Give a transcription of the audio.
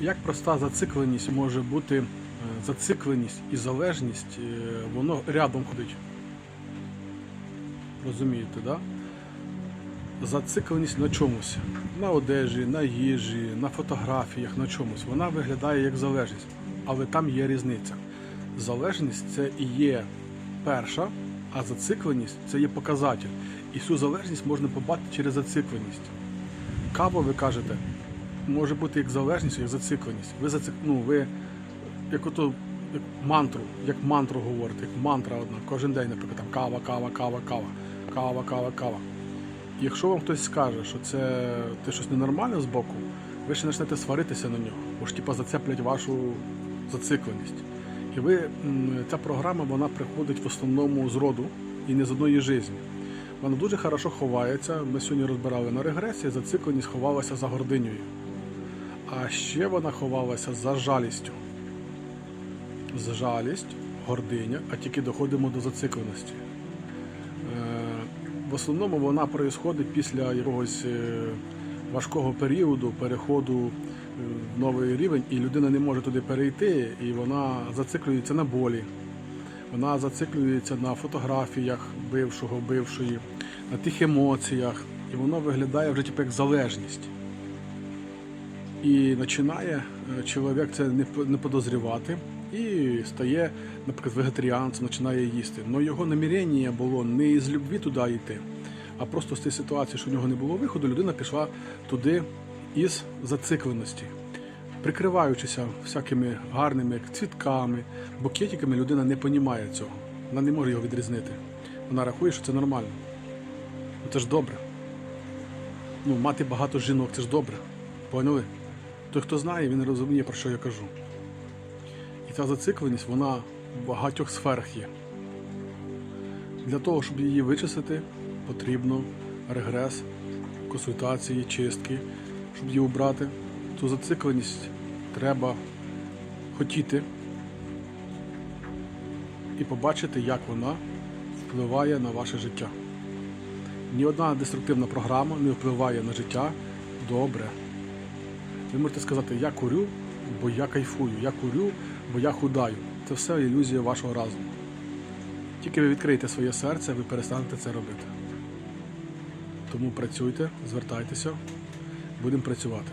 Як проста зацикленість може бути е, зацикленість і залежність, е, воно рядом ходить. Розумієте, да? Зацикленість на чомусь. На одежі, на їжі, на фотографіях, на чомусь. Вона виглядає як залежність. Але там є різниця. Залежність це і є перша, а зацикленість це є показатель. І цю залежність можна побачити через зацикленість. Кава, ви кажете, може бути як залежність, як зацикленість. Ви зацик... ну, ви як ото як мантру, як мантру говорите, як мантра одна. Кожен день, наприклад, там кава, кава, кава, кава, кава, кава, кава. Якщо вам хтось скаже, що це те щось ненормальне з боку, ви ще почнете сваритися на нього, бо ж типа зацеплять вашу зацикленість. І ви, ця програма вона приходить в основному з роду і не з одної житті. Вона дуже хорошо ховається. Ми сьогодні розбирали на регресії, зацикленість ховалася за гординею. А ще вона ховалася за жалістю. За жалість, гординя, а тільки доходимо до зацикленості. Е, В основному вона проїсходить після якогось е, важкого періоду, переходу е, в новий рівень, і людина не може туди перейти, і вона зациклюється на болі. Вона зациклюється на фотографіях бившого, бившої, на тих емоціях, і воно виглядає вже типу як залежність. І починає е, чоловік це не по- подозрівати і стає, наприклад, вегетаріанцем, починає їсти. Але його намірення було не із любві туди йти, а просто з тієї ситуації, що в нього не було виходу, людина пішла туди із зацикленості. Прикриваючися всякими гарними цвітками, букетиками, людина не розуміє цього. Вона не може його відрізнити. Вона рахує, що це нормально. Ну, Це ж добре. Ну, мати багато жінок, це ж добре. Поняли? Той, хто знає, він розуміє, про що я кажу. І ця зацикленість, вона в багатьох сферах є. Для того, щоб її вичистити, потрібно регрес, консультації, чистки, щоб її убрати. Цю зацикленість треба хотіти і побачити, як вона впливає на ваше життя. Ні одна деструктивна програма не впливає на життя добре. Ви можете сказати, я курю, бо я кайфую, я курю, бо я худаю. Це все ілюзія вашого разуму. Тільки ви відкриєте своє серце, ви перестанете це робити. Тому працюйте, звертайтеся, будемо працювати.